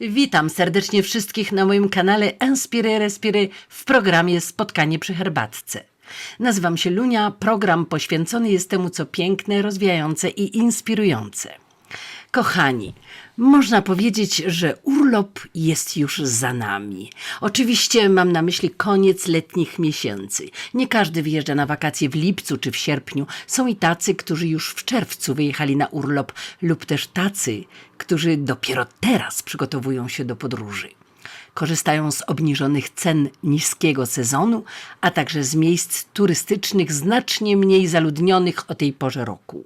Witam serdecznie wszystkich na moim kanale Inspire Respire w programie Spotkanie przy herbatce. Nazywam się Lunia, program poświęcony jest temu, co piękne, rozwijające i inspirujące. Kochani, można powiedzieć, że urlop jest już za nami. Oczywiście mam na myśli koniec letnich miesięcy. Nie każdy wyjeżdża na wakacje w lipcu czy w sierpniu. Są i tacy, którzy już w czerwcu wyjechali na urlop, lub też tacy, którzy dopiero teraz przygotowują się do podróży. Korzystają z obniżonych cen niskiego sezonu, a także z miejsc turystycznych znacznie mniej zaludnionych o tej porze roku.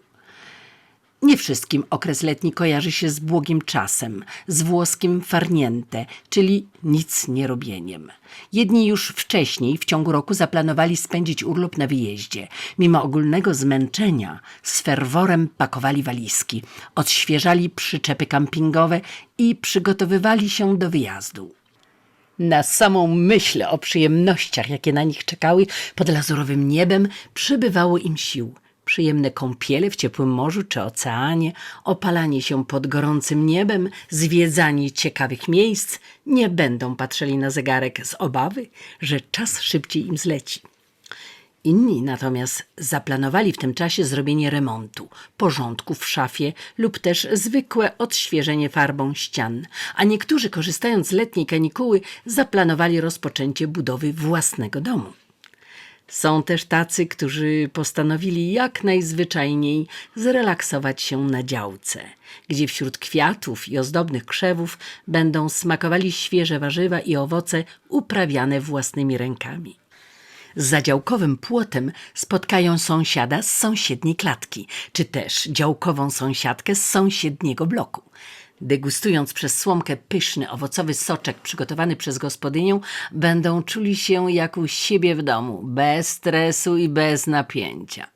Nie wszystkim okres letni kojarzy się z błogim czasem, z włoskim farniente, czyli nic nie robieniem. Jedni już wcześniej w ciągu roku zaplanowali spędzić urlop na wyjeździe. Mimo ogólnego zmęczenia z ferworem pakowali walizki, odświeżali przyczepy kampingowe i przygotowywali się do wyjazdu. Na samą myśl o przyjemnościach, jakie na nich czekały pod lazurowym niebem, przybywało im sił. Przyjemne kąpiele w ciepłym morzu czy oceanie, opalanie się pod gorącym niebem, zwiedzanie ciekawych miejsc, nie będą patrzeli na zegarek z obawy, że czas szybciej im zleci. Inni natomiast zaplanowali w tym czasie zrobienie remontu, porządku w szafie lub też zwykłe odświeżenie farbą ścian, a niektórzy korzystając z letniej kanikuły zaplanowali rozpoczęcie budowy własnego domu. Są też tacy, którzy postanowili jak najzwyczajniej zrelaksować się na działce, gdzie wśród kwiatów i ozdobnych krzewów będą smakowali świeże warzywa i owoce uprawiane własnymi rękami. Za działkowym płotem spotkają sąsiada z sąsiedniej klatki, czy też działkową sąsiadkę z sąsiedniego bloku. Degustując przez słomkę pyszny owocowy soczek przygotowany przez gospodynię, będą czuli się jak u siebie w domu, bez stresu i bez napięcia.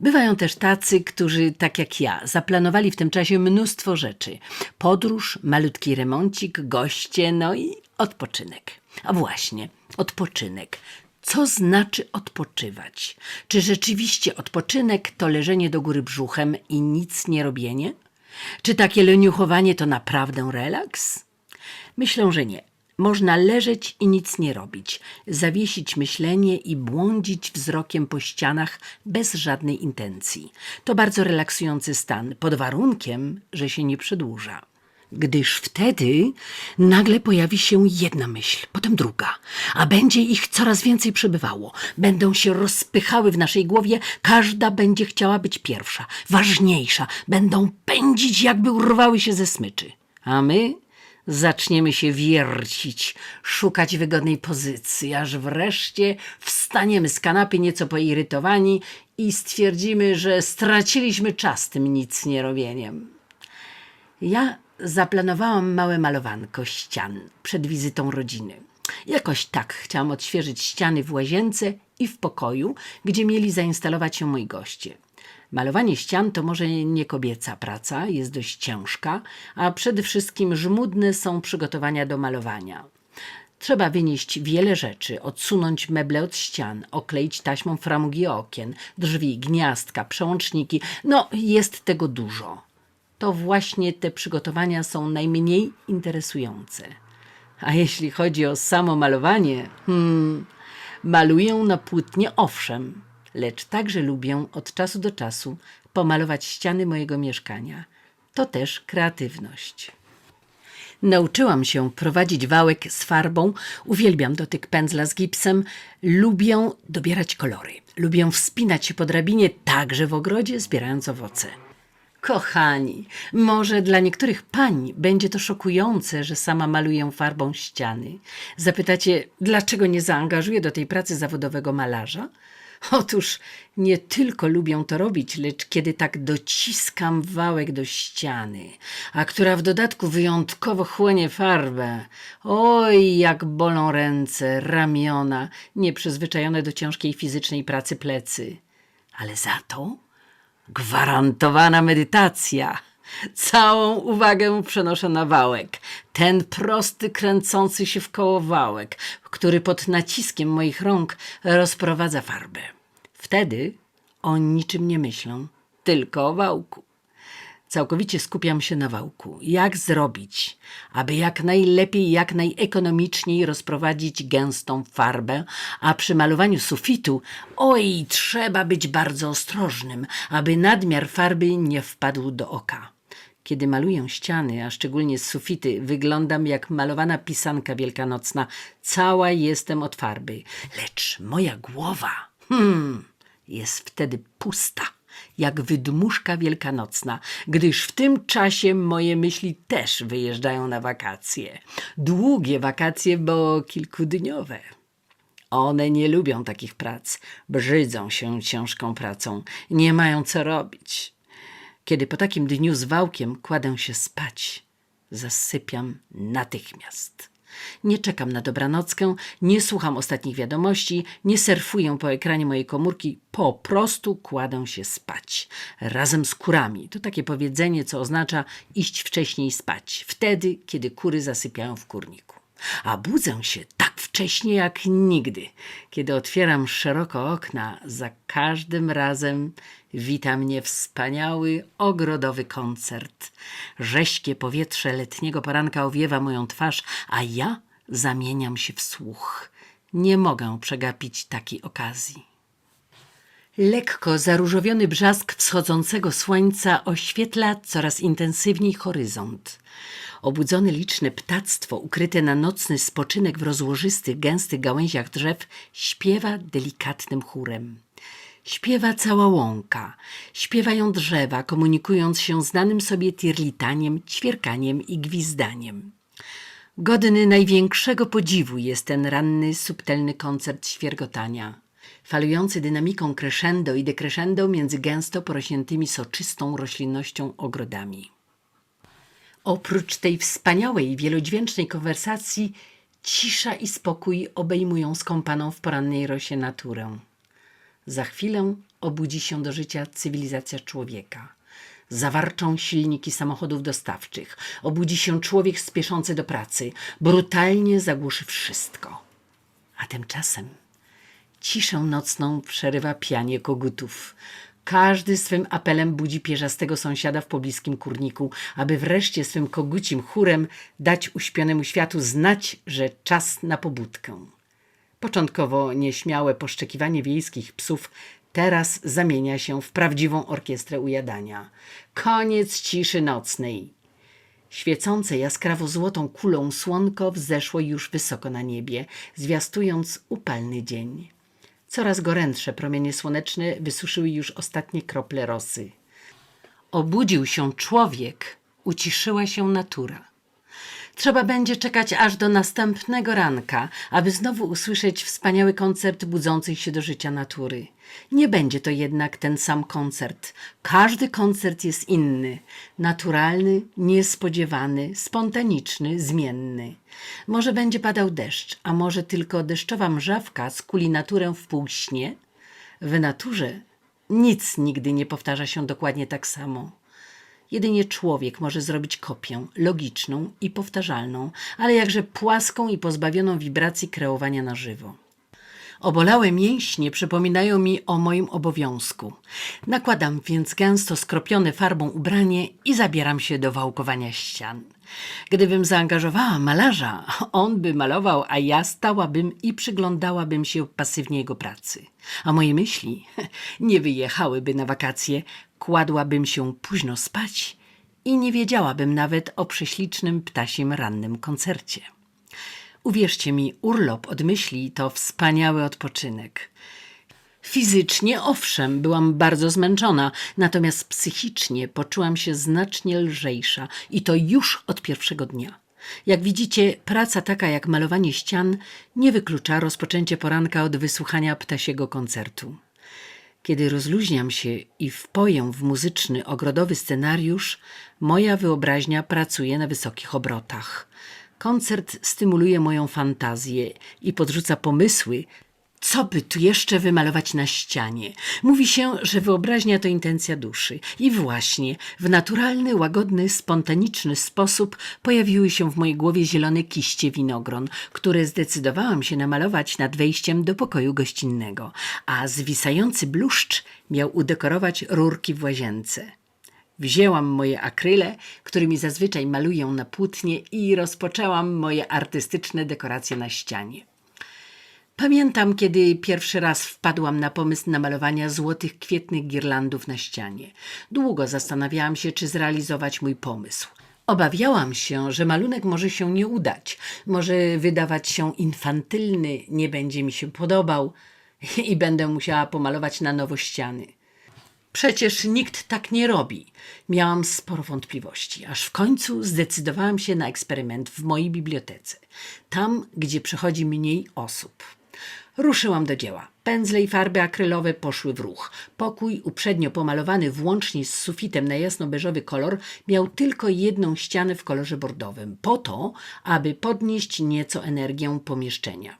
Bywają też tacy, którzy, tak jak ja, zaplanowali w tym czasie mnóstwo rzeczy. Podróż, malutki remoncik, goście, no i odpoczynek. A właśnie, odpoczynek. Co znaczy odpoczywać? Czy rzeczywiście odpoczynek to leżenie do góry brzuchem i nic nie robienie? Czy takie leniuchowanie to naprawdę relaks? Myślę, że nie. Można leżeć i nic nie robić, zawiesić myślenie i błądzić wzrokiem po ścianach bez żadnej intencji. To bardzo relaksujący stan, pod warunkiem, że się nie przedłuża. Gdyż wtedy nagle pojawi się jedna myśl, potem druga, a będzie ich coraz więcej przybywało. Będą się rozpychały w naszej głowie, każda będzie chciała być pierwsza, ważniejsza, będą pędzić, jakby urwały się ze smyczy. A my zaczniemy się wiercić, szukać wygodnej pozycji, aż wreszcie wstaniemy z kanapy nieco poirytowani i stwierdzimy, że straciliśmy czas tym nic nie robieniem. Ja zaplanowałam małe malowanko ścian przed wizytą rodziny. Jakoś tak chciałam odświeżyć ściany w łazience i w pokoju, gdzie mieli zainstalować się moi goście. Malowanie ścian to może nie kobieca praca, jest dość ciężka, a przede wszystkim żmudne są przygotowania do malowania. Trzeba wynieść wiele rzeczy, odsunąć meble od ścian, okleić taśmą framugi okien, drzwi, gniazdka, przełączniki. No, jest tego dużo to właśnie te przygotowania są najmniej interesujące. A jeśli chodzi o samo malowanie, hmm, maluję na płótnie owszem, lecz także lubię od czasu do czasu pomalować ściany mojego mieszkania. To też kreatywność. Nauczyłam się prowadzić wałek z farbą, uwielbiam dotyk pędzla z gipsem, lubię dobierać kolory, lubię wspinać się po drabinie także w ogrodzie, zbierając owoce. Kochani, może dla niektórych pań będzie to szokujące, że sama maluję farbą ściany. Zapytacie, dlaczego nie zaangażuję do tej pracy zawodowego malarza? Otóż nie tylko lubię to robić, lecz kiedy tak dociskam wałek do ściany, a która w dodatku wyjątkowo chłonie farbę, oj, jak bolą ręce, ramiona, nieprzyzwyczajone do ciężkiej fizycznej pracy plecy. Ale za to Gwarantowana medytacja. Całą uwagę przenoszę na wałek. Ten prosty, kręcący się w koło wałek, który pod naciskiem moich rąk rozprowadza farbę. Wtedy o niczym nie myślę, tylko o wałku. Całkowicie skupiam się na wałku. Jak zrobić, aby jak najlepiej, jak najekonomiczniej rozprowadzić gęstą farbę, a przy malowaniu sufitu, oj, trzeba być bardzo ostrożnym, aby nadmiar farby nie wpadł do oka. Kiedy maluję ściany, a szczególnie sufity, wyglądam jak malowana pisanka wielkanocna. Cała jestem od farby. Lecz moja głowa, hmm, jest wtedy pusta, jak wydmuszka wielkanocna, gdyż w tym czasie moje myśli też wyjeżdżają na wakacje. Długie wakacje, bo kilkudniowe. One nie lubią takich prac, brzydzą się ciężką pracą, nie mają co robić. Kiedy po takim dniu z wałkiem kładę się spać, zasypiam natychmiast. Nie czekam na dobranockę, nie słucham ostatnich wiadomości, nie surfuję po ekranie mojej komórki, po prostu kładę się spać. Razem z kurami. To takie powiedzenie, co oznacza iść wcześniej spać, wtedy, kiedy kury zasypiają w kurniku. A budzę się tak wcześnie jak nigdy. Kiedy otwieram szeroko okna, za każdym razem wita mnie wspaniały, ogrodowy koncert. Rześkie powietrze letniego poranka owiewa moją twarz, a ja zamieniam się w słuch. Nie mogę przegapić takiej okazji. Lekko zaróżowiony brzask wschodzącego słońca oświetla coraz intensywniej horyzont. Obudzone liczne ptactwo, ukryte na nocny spoczynek w rozłożystych, gęstych gałęziach drzew, śpiewa delikatnym chórem. Śpiewa cała łąka, śpiewają drzewa, komunikując się znanym sobie tirlitaniem, ćwierkaniem i gwizdaniem. Godny największego podziwu jest ten ranny, subtelny koncert świergotania, falujący dynamiką crescendo i decrescendo między gęsto porośniętymi soczystą roślinnością ogrodami. Oprócz tej wspaniałej, wielodźwięcznej konwersacji, cisza i spokój obejmują skąpaną w porannej rosie naturę. Za chwilę obudzi się do życia cywilizacja człowieka. Zawarczą silniki samochodów dostawczych. Obudzi się człowiek spieszący do pracy. Brutalnie zagłuszy wszystko. A tymczasem ciszę nocną przerywa pianie kogutów. Każdy swym apelem budzi pierzastego sąsiada w pobliskim kurniku, aby wreszcie swym kogucim chórem dać uśpionemu światu znać, że czas na pobudkę. Początkowo nieśmiałe poszczekiwanie wiejskich psów teraz zamienia się w prawdziwą orkiestrę ujadania. Koniec ciszy nocnej. Świecące jaskrawo złotą kulą słonko wzeszło już wysoko na niebie, zwiastując upalny dzień. Coraz gorętsze promienie słoneczne wysuszyły już ostatnie krople rosy. Obudził się człowiek, uciszyła się natura. Trzeba będzie czekać aż do następnego ranka, aby znowu usłyszeć wspaniały koncert budzącej się do życia natury. Nie będzie to jednak ten sam koncert. Każdy koncert jest inny, naturalny, niespodziewany, spontaniczny, zmienny. Może będzie padał deszcz, a może tylko deszczowa mrzawka skuli naturę w półśnie. W naturze nic nigdy nie powtarza się dokładnie tak samo. Jedynie człowiek może zrobić kopię logiczną i powtarzalną, ale jakże płaską i pozbawioną wibracji kreowania na żywo. Obolałe mięśnie przypominają mi o moim obowiązku. Nakładam więc gęsto skropione farbą ubranie i zabieram się do wałkowania ścian. Gdybym zaangażowała malarza, on by malował, a ja stałabym i przyglądałabym się pasywnie jego pracy. A moje myśli nie wyjechałyby na wakacje, kładłabym się późno spać i nie wiedziałabym nawet o prześlicznym ptasim rannym koncercie. Uwierzcie mi, urlop od myśli to wspaniały odpoczynek. Fizycznie, owszem, byłam bardzo zmęczona, natomiast psychicznie poczułam się znacznie lżejsza i to już od pierwszego dnia. Jak widzicie, praca taka jak malowanie ścian nie wyklucza rozpoczęcie poranka od wysłuchania ptasiego koncertu. Kiedy rozluźniam się i wpoję w muzyczny, ogrodowy scenariusz, moja wyobraźnia pracuje na wysokich obrotach. Koncert stymuluje moją fantazję i podrzuca pomysły, co by tu jeszcze wymalować na ścianie? Mówi się, że wyobraźnia to intencja duszy. I właśnie, w naturalny, łagodny, spontaniczny sposób pojawiły się w mojej głowie zielone kiście winogron, które zdecydowałam się namalować nad wejściem do pokoju gościnnego, a zwisający bluszcz miał udekorować rurki w łazience. Wzięłam moje akryle, którymi zazwyczaj maluję na płótnie i rozpoczęłam moje artystyczne dekoracje na ścianie. Pamiętam, kiedy pierwszy raz wpadłam na pomysł namalowania złotych kwietnych girlandów na ścianie. Długo zastanawiałam się, czy zrealizować mój pomysł. Obawiałam się, że malunek może się nie udać, może wydawać się infantylny, nie będzie mi się podobał i będę musiała pomalować na nowo ściany. Przecież nikt tak nie robi. Miałam sporo wątpliwości, aż w końcu zdecydowałam się na eksperyment w mojej bibliotece, tam, gdzie przychodzi mniej osób. Ruszyłam do dzieła. Pędzle i farby akrylowe poszły w ruch. Pokój, uprzednio pomalowany włącznie z sufitem na jasno-beżowy kolor, miał tylko jedną ścianę w kolorze bordowym, po to, aby podnieść nieco energię pomieszczenia.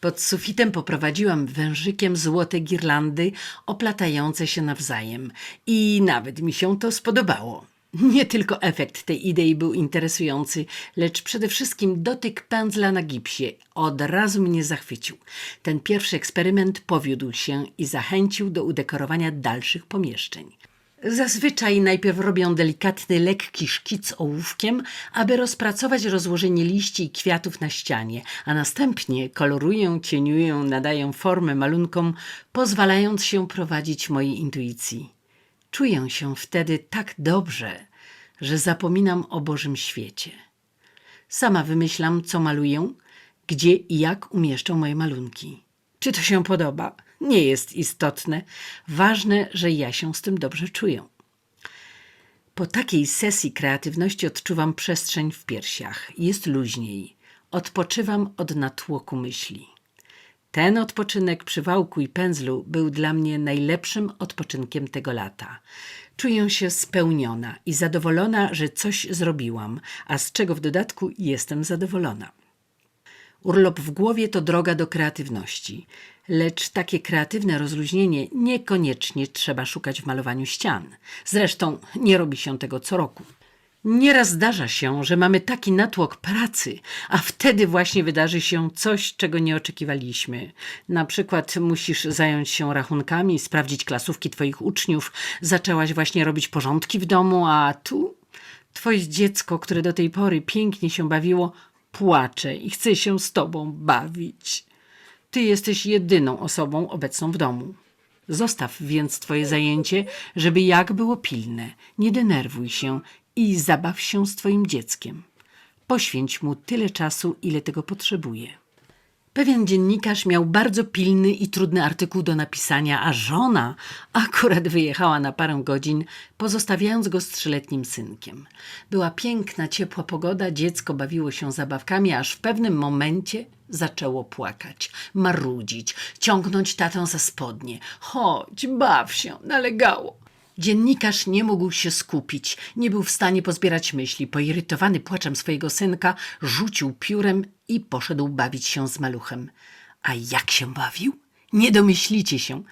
Pod sufitem poprowadziłam wężykiem złote girlandy oplatające się nawzajem i nawet mi się to spodobało. Nie tylko efekt tej idei był interesujący, lecz przede wszystkim dotyk pędzla na gipsie od razu mnie zachwycił. Ten pierwszy eksperyment powiódł się i zachęcił do udekorowania dalszych pomieszczeń. Zazwyczaj najpierw robią delikatny, lekki szkic ołówkiem, aby rozpracować rozłożenie liści i kwiatów na ścianie, a następnie kolorują, cieniują, nadają formę malunkom, pozwalając się prowadzić mojej intuicji. Czuję się wtedy tak dobrze, że zapominam o Bożym świecie. Sama wymyślam, co maluję, gdzie i jak umieszczą moje malunki. Czy to się podoba? Nie jest istotne. Ważne, że ja się z tym dobrze czuję. Po takiej sesji kreatywności odczuwam przestrzeń w piersiach. Jest luźniej. Odpoczywam od natłoku myśli. Ten odpoczynek przy wałku i pędzlu był dla mnie najlepszym odpoczynkiem tego lata. Czuję się spełniona i zadowolona, że coś zrobiłam, a z czego w dodatku jestem zadowolona. Urlop w głowie to droga do kreatywności, lecz takie kreatywne rozluźnienie niekoniecznie trzeba szukać w malowaniu ścian. Zresztą nie robi się tego co roku. Nieraz zdarza się, że mamy taki natłok pracy, a wtedy właśnie wydarzy się coś, czego nie oczekiwaliśmy. Na przykład musisz zająć się rachunkami, sprawdzić klasówki twoich uczniów, zaczęłaś właśnie robić porządki w domu, a tu twoje dziecko, które do tej pory pięknie się bawiło, płacze i chce się z tobą bawić. Ty jesteś jedyną osobą obecną w domu. Zostaw więc twoje zajęcie, żeby jak było pilne. Nie denerwuj się i zabaw się z twoim dzieckiem. Poświęć mu tyle czasu, ile tego potrzebuje. Pewien dziennikarz miał bardzo pilny i trudny artykuł do napisania, a żona akurat wyjechała na parę godzin, pozostawiając go z trzyletnim synkiem. Była piękna, ciepła pogoda, dziecko bawiło się zabawkami, aż w pewnym momencie zaczęło płakać, marudzić, ciągnąć tatę za spodnie. Chodź, baw się, nalegało. Dziennikarz nie mógł się skupić, nie był w stanie pozbierać myśli. Poirytowany płaczem swojego synka, rzucił piórem i poszedł bawić się z maluchem. A jak się bawił? Nie domyślicie się.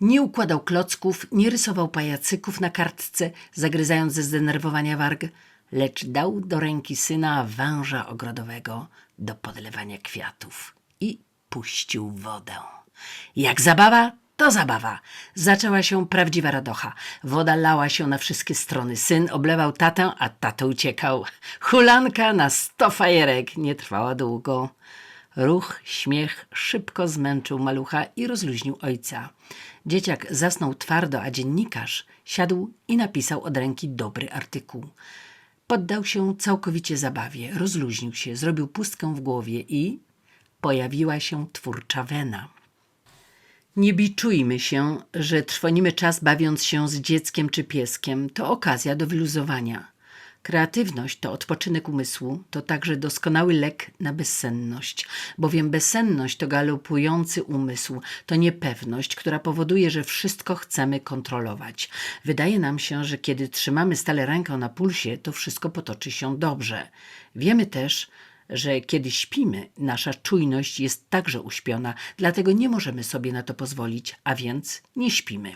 Nie układał klocków, nie rysował pajacyków na kartce, zagryzając ze zdenerwowania warg, lecz dał do ręki syna węża ogrodowego do podlewania kwiatów i puścił wodę. Jak zabawa, to zabawa. Zaczęła się prawdziwa radocha. Woda lała się na wszystkie strony. Syn oblewał tatę, a tato uciekał. Hulanka na sto fajerek nie trwała długo. Ruch, śmiech szybko zmęczył malucha i rozluźnił ojca. Dzieciak zasnął twardo, a dziennikarz siadł i napisał od ręki dobry artykuł. Poddał się całkowicie zabawie, rozluźnił się, zrobił pustkę w głowie i pojawiła się twórcza wena. Nie biczujmy się, że trwonimy czas bawiąc się z dzieckiem czy pieskiem. To okazja do wyluzowania. Kreatywność to odpoczynek umysłu, to także doskonały lek na bezsenność, bowiem bezsenność to galopujący umysł, to niepewność, która powoduje, że wszystko chcemy kontrolować. Wydaje nam się, że kiedy trzymamy stale rękę na pulsie, to wszystko potoczy się dobrze. Wiemy też, że kiedy śpimy, nasza czujność jest także uśpiona, dlatego nie możemy sobie na to pozwolić, a więc nie śpimy.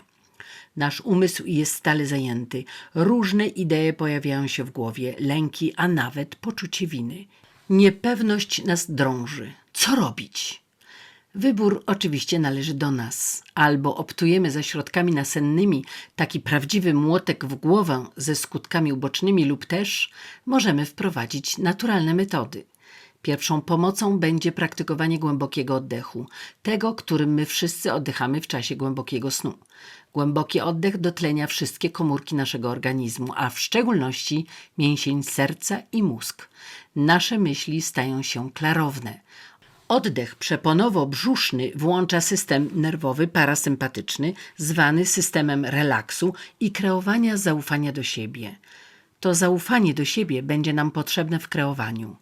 Nasz umysł jest stale zajęty. Różne idee pojawiają się w głowie, lęki, a nawet poczucie winy. Niepewność nas drąży. Co robić? Wybór oczywiście należy do nas. Albo optujemy za środkami nasennymi, taki prawdziwy młotek w głowę ze skutkami ubocznymi, lub też możemy wprowadzić naturalne metody. Pierwszą pomocą będzie praktykowanie głębokiego oddechu, tego, którym my wszyscy oddychamy w czasie głębokiego snu. Głęboki oddech dotlenia wszystkie komórki naszego organizmu, a w szczególności mięsień serca i mózg. Nasze myśli stają się klarowne. Oddech przeponowo-brzuszny włącza system nerwowy parasympatyczny, zwany systemem relaksu i kreowania zaufania do siebie. To zaufanie do siebie będzie nam potrzebne w kreowaniu.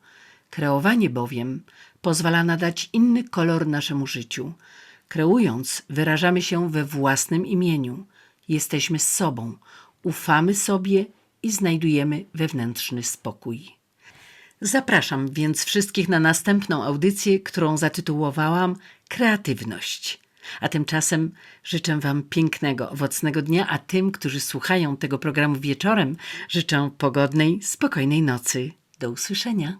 Kreowanie bowiem pozwala nadać inny kolor naszemu życiu. Kreując, wyrażamy się we własnym imieniu. Jesteśmy z sobą, ufamy sobie i znajdujemy wewnętrzny spokój. Zapraszam więc wszystkich na następną audycję, którą zatytułowałam Kreatywność. A tymczasem życzę Wam pięknego, owocnego dnia, a tym, którzy słuchają tego programu wieczorem, życzę pogodnej, spokojnej nocy. Do usłyszenia.